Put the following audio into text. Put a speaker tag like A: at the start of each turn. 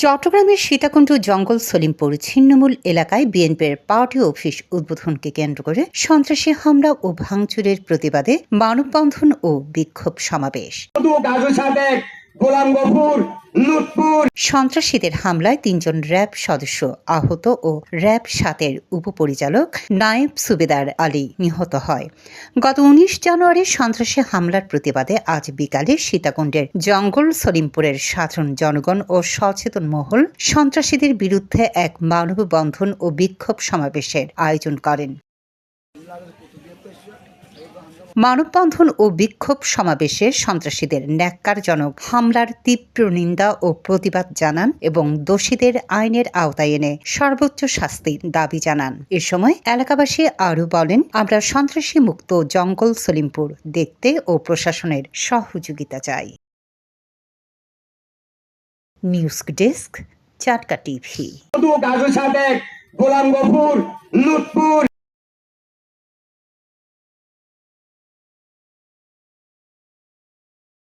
A: চট্টগ্রামের সীতাকুণ্ড জঙ্গল সলিমপুর ছিন্নমূল এলাকায় বিএনপির পার্টি অফিস উদ্বোধনকে কেন্দ্র করে সন্ত্রাসী হামলা ও ভাঙচুরের প্রতিবাদে মানববন্ধন ও বিক্ষোভ সমাবেশ।
B: গোলাম গফুর
A: সন্ত্রাসীদের হামলায় তিনজন র্যাব সদস্য আহত ও র্যাব সাতের উপপরিচালক নায়েব সুবেদার আলী নিহত হয়। গত উনিশ জানুয়ারি সন্ত্রাসী হামলার প্রতিবাদে আজ বিকালে সীতাকুণ্ডের জঙ্গল সলিমপুরের সাধারণ জনগণ ও সচেতন মহল সন্ত্রাসীদের বিরুদ্ধে এক মানববন্ধন ও বিক্ষোভ সমাবেশের আয়োজন করেন। মানববন্ধন ও বিক্ষোভ সমাবেশে সন্ত্রাসীদের ন্যাক্কারজনক হামলার তীব্র নিন্দা ও প্রতিবাদ জানান এবং দোষীদের আইনের আওতায় এনে সর্বোচ্চ শাস্তির দাবি জানান। এ সময় এলাকাবাসী আরও বলেন, আমরা সন্ত্রাসী মুক্ত জঙ্গল সলিমপুর দেখতে ও প্রশাসনের সহযোগিতা চাই। News desk, Chatka TV.
B: Golam Gafur